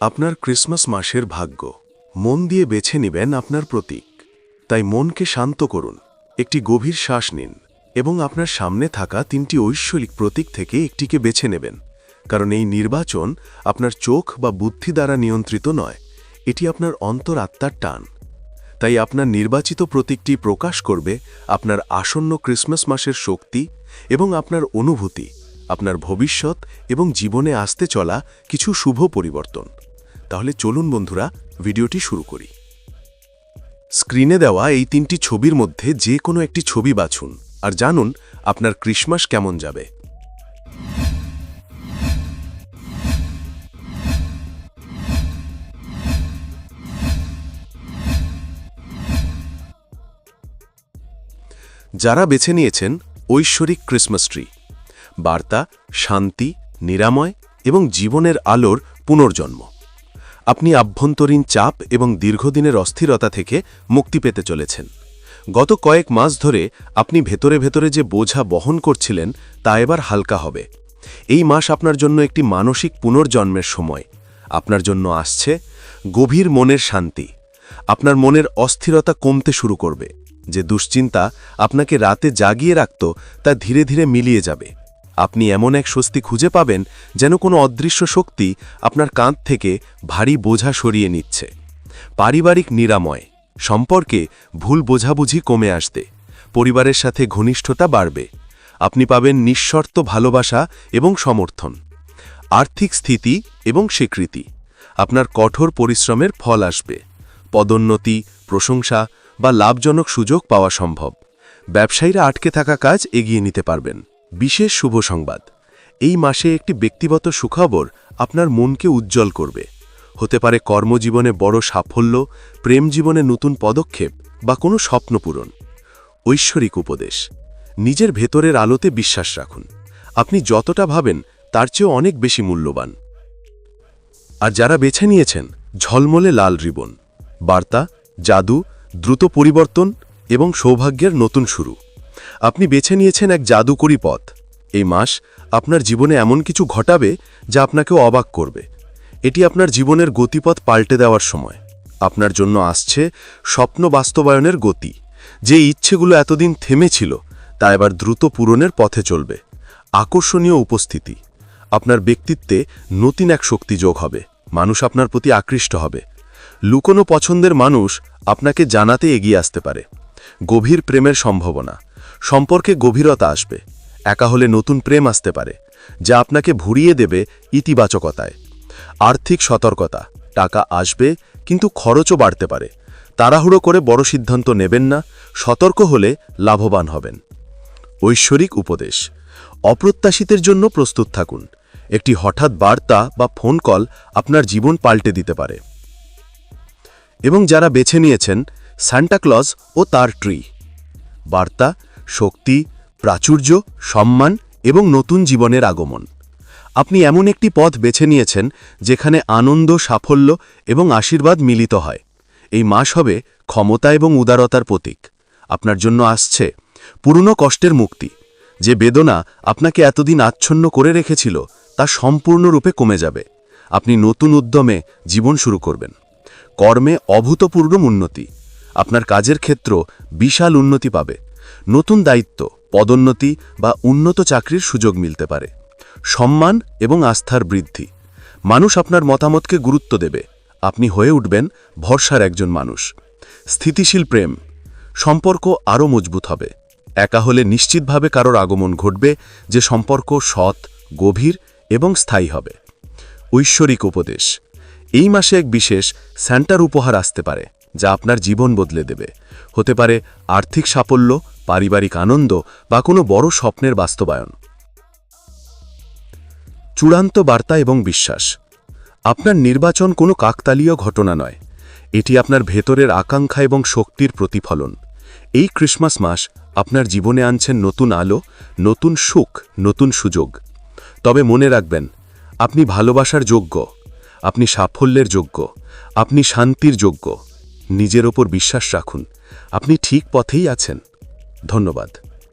আপনার ক্রিসমাস মাসের ভাগ্য। মন দিয়ে বেছে নেবেন আপনার প্রতীক। তাই মনকে শান্ত করুন। একটি গভীর শ্বাস নিন এবং আপনার সামনে থাকা তিনটি ঐশ্বরিক প্রতীক থেকে একটিকে বেছে নেবেন। কারণ এই নির্বাচন আপনার চোখ বা বুদ্ধি দ্বারা নিয়ন্ত্রিত নয়, এটি আপনার অন্তর আত্মার টান। তাই আপনার নির্বাচিত প্রতীকটি প্রকাশ করবে আপনার আসন্ন ক্রিসমাস মাসের শক্তি এবং আপনার অনুভূতি, আপনার ভবিষ্যৎ এবং জীবনে আসতে চলা কিছু শুভ পরিবর্তন। তাহলে চলুন বন্ধুরা, ভিডিওটি শুরু করি। স্ক্রিনে দেওয়া এই তিনটি ছবির মধ্যে যে কোনো একটি ছবি বাছুন আর জানুন আপনার ক্রিসমাস কেমন যাবে। যারা বেছে নিয়েছেন ঐশ্বরিক ক্রিসমাস ট্রি, বার্তা, শান্তি, নিরাময় এবং জীবনের আলোর পুনর্জন্ম। আপনি আভ্যন্তরীণ চাপ এবং দীর্ঘদিনের অস্থিরতা থেকে মুক্তি পেতে চলেছেন। গত কয়েক মাস ধরে আপনি ভেতরে ভেতরে যে বোঝা বহন করছিলেন, তা এবার হালকা হবে। এই মাস আপনার জন্য একটি মানসিক পুনর্জন্মের সময়। আপনার জন্য আসছে গভীর মনের শান্তি। আপনার মনের অস্থিরতা কমতে শুরু করবে। যে দুশ্চিন্তা আপনাকে রাতে জাগিয়ে রাখত, তা ধীরে ধীরে মিলিয়ে যাবে। আপনি এমন এক স্বস্তি খুঁজে পাবেন যেন কোনো অদৃশ্য শক্তি আপনার কাঁধ থেকে ভারী বোঝা সরিয়ে নিচ্ছে। পারিবারিক নিরাময়, সম্পর্কে ভুল বোঝাবুঝি কমে আসবে পরিবারের সাথে ঘনিষ্ঠতা বাড়বে, আপনি পাবেন নিঃশর্ত ভালোবাসা এবং সমর্থন, আর্থিক স্থিতি এবং স্বীকৃতি, আপনার কঠোর পরিশ্রমের ফল আসবে, পদোন্নতি, প্রশংসা বা লাভজনক সুযোগ পাওয়া সম্ভব। ব্যবসায়ীরা আটকে থাকা কাজ এগিয়ে নিতে পারবেন। বিশেষ শুভ সংবাদ। এই মাসে একটি ব্যক্তিগত সুখবর আপনার মনকে উজ্জ্বল করবে। হতে পারে কর্মজীবনে বড় সাফল্য, প্রেম জীবনে নতুন পদক্ষেপ বা কোনো স্বপ্ন পূরণ। ঐশ্বরিক উপদেশ। নিজের ভেতরের আলোতে বিশ্বাস রাখুন। আপনি যতটা ভাবেন, তার চেয়েও অনেক বেশি মূল্যবান। আর যারা বেছে নিয়েছেন, ঝলমলে লাল রিবন। বার্তা, জাদু, দ্রুত পরিবর্তন এবং সৌভাগ্যের নতুন শুরু। আপনি বেছে নিয়েছেন এক জাদুকরী পথ। এই মাস আপনার জীবনে এমন কিছু ঘটাবে যা আপনাকেও অবাক করবে। এটি আপনার জীবনের গতিপথ পাল্টে দেওয়ার সময়। আপনার জন্য আসছে স্বপ্ন বাস্তবায়নের গতি। যে ইচ্ছেগুলো এতদিন থেমেছিল, তা এবার দ্রুত পূরণের পথে চলবে। আকর্ষণীয় উপস্থিতি। আপনার ব্যক্তিত্বে নতুন এক শক্তি যোগ হবে। মানুষ আপনার প্রতি আকৃষ্ট হবে। লুকোনো পছন্দের মানুষ আপনাকে জানাতে এগিয়ে আসতে পারে। গভীর প্রেমের সম্ভাবনা। সম্পর্কে গভীরতা আসবে। একা হলে নতুন প্রেম আসতে পারে, যা আপনাকে ভুরিয়ে দেবে ইতিবাচকতায়। আর্থিক সতর্কতা, টাকা আসবে, কিন্তু খরচও বাড়তে পারে। তাড়াহুড়ো করে বড় সিদ্ধান্ত নেবেন না, সতর্ক হলে লাভবান হবেন। ঐশ্বরিক উপদেশ, অপ্রত্যাশিতের জন্য প্রস্তুত থাকুন। একটি হঠাৎ বার্তা বা ফোন কল আপনার জীবন পাল্টে দিতে পারে। এবং যারা বেছে নিয়েছেন স্যান্টাক্লজ ও তার ট্রি। বার্তা শক্তি, প্রাচুর্য, সম্মান এবং নতুন জীবনের আগমন। আপনি এমন একটি পথ বেছে নিয়েছেন যেখানে আনন্দ, সাফল্য এবং আশীর্বাদ মিলিত হয়। এই মাস হবে ক্ষমতা এবং উদারতার প্রতীক। আপনার জন্য আসছে পুরনো কষ্টের মুক্তি। যে বেদনা আপনাকে এতদিন আচ্ছন্ন করে রেখেছিল, তা সম্পূর্ণরূপে কমে যাবে। আপনি নতুন উদ্যমে জীবন শুরু করবেন। কর্মে অভূতপূর্ণ উন্নতি। আপনার কাজের ক্ষেত্র বিশাল উন্নতি পাবে। নতুন দায়িত্ব, পদোন্নতি বা উন্নত চাকরির সুযোগ মিলতে পারে। সম্মান এবং আস্থার বৃদ্ধি। মানুষ আপনার মতামতকে গুরুত্ব দেবে। আপনি হয়ে উঠবেন ভরসার একজন মানুষ। স্থিতিশীল প্রেম। সম্পর্ক আরও মজবুত হবে। একা হলে নিশ্চিতভাবে কারোর আগমন ঘটবে যে সম্পর্ক সৎ, গভীর এবং স্থায়ী হবে। ঐশ্বরিক উপদেশ। এই মাসে এক বিশেষ স্যান্টার উপহার আসতে পারে, যা আপনার জীবন বদলে দেবে। হতে পারে আর্থিক সাফল্য পারিবারিক আনন্দ বা কোনো বড় স্বপ্নের বাস্তবায়ন। চূড়ান্ত বার্তা এবং বিশ্বাস। আপনার নির্বাচন কোনো কাকতালীয় ঘটনা নয়। এটি আপনার ভেতরের আকাঙ্ক্ষা এবং শক্তির প্রতিফলন। এই ক্রিসমাস মাস আপনার জীবনে আনছেন নতুন আলো, নতুন সুখ, নতুন সুযোগ। তবে মনে রাখবেন, আপনি ভালোবাসার যোগ্য, আপনি সাফল্যের যোগ্য, আপনি শান্তির যোগ্য। নিজের ওপর বিশ্বাস রাখুন। আপনি ঠিক পথেই আছেন। ধন্যবাদ।